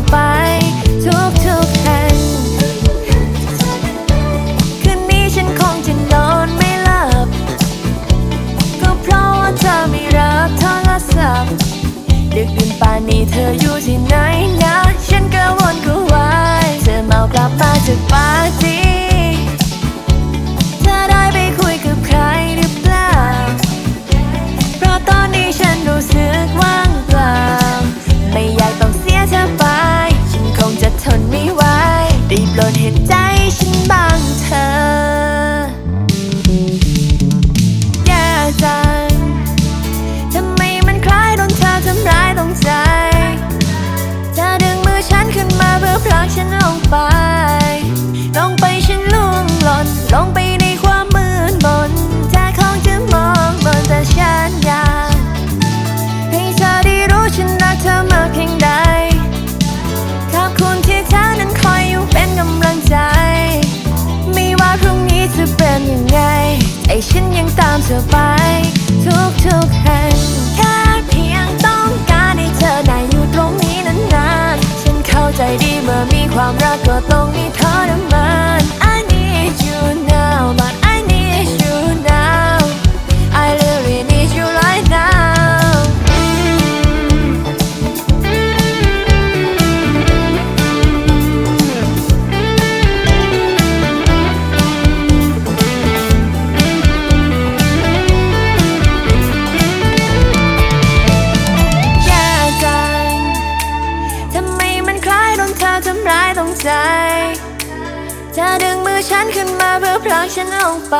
อไป ทุกทุกแห่งคืนนี้ฉันคงจะนอนไม่หลับ ก็เพราะว่าเธอไม่รับโทรศัพท์ดึกดื่นป่านนี้เธออยู่ที่ไหน ฉันยังตามเธอไป ทุกทุกแห่งแค่เพียงต้องการให้เธอได้อยู่ตรงนี้นานๆ ฉันเข้าใจดีเมื่อมีความรักก็ต้องมี ร้ายตรงใจ เธอดึงมือฉันขึ้นมาเพื่อพรากฉันลงไป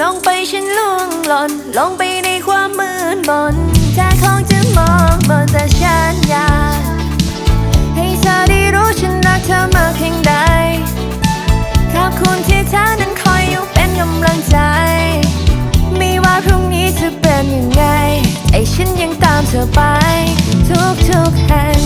ลงไปฉันล่วงหล่น ลงไปในความมืดมนเธอคงจะมองมนแต่ฉันอยากให้เธอได้รู้ฉันรักเธอมากเพียงใดขอบคุณที่เธอนั้นคอยอยู่เป็นกำลังใจไม่ว่าพรุ่งนี้จะเป็นยังไง ไอ้ฉันยังตามเธอไป ทุกๆแห่ง